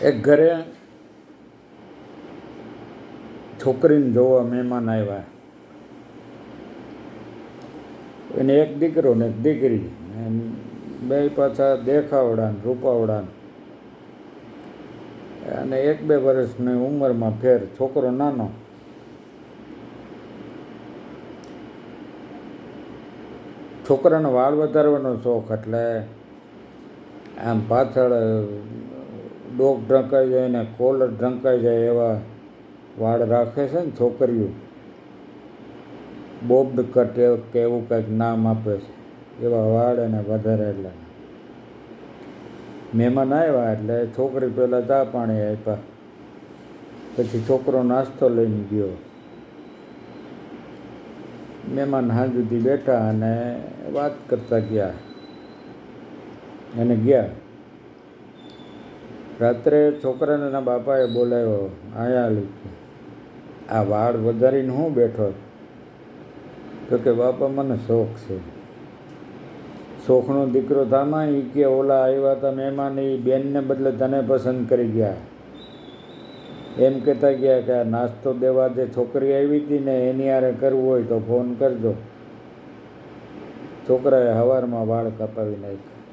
એક ઘરે છોકરીને જોવા મહેમાન આવ્યા. એને એક દીકરો ને એક દીકરી બે પાછા દેખાવડા ને રૂપાવડા અને એક બે વર્ષની ઉંમરમાં ફેર છોકરો નાનો. છોકરાનો વાળ વધારવાનો શોખ એટલે આમ પાછળ ડોક ઢંકાઈ જાય ને કોલર ઢંકાઈ જાય એવા વાળ રાખે છે ને છોકરીઓ. બોબ્ડ કટ કે એવું કંઈક નામ આપે છે. એવા વાળ એને વધારે એટલે. મહેમાન આવ્યા એટલે છોકરી પહેલાં ચા પાણી આપ્યા. પછી છોકરો નાસ્તો લઈને ગયો. મહેમાન હાં સુધી બેઠા અને વાત કરતા ગયા. અને ગયા. રાત્રે છોકરાને એના બાપાએ બોલાવ્યો આયા લીધું આ વાળ વધારીને હું બેઠો તો કે, બાપા, મને શોખ છે. શોખનો દીકરો થામાં એ કે, ઓલા આવ્યા હતા મહેમાન એ બેનને બદલે તને પસંદ કરી ગયા. એમ કહેતા ગયા કે, આ નાસ્તો દેવા જે છોકરી આવી હતી ને એની આરે કરવું હોય તો ફોન કરજો. છોકરાએ સવારમાં વાળ કપાવી નાખ્યા.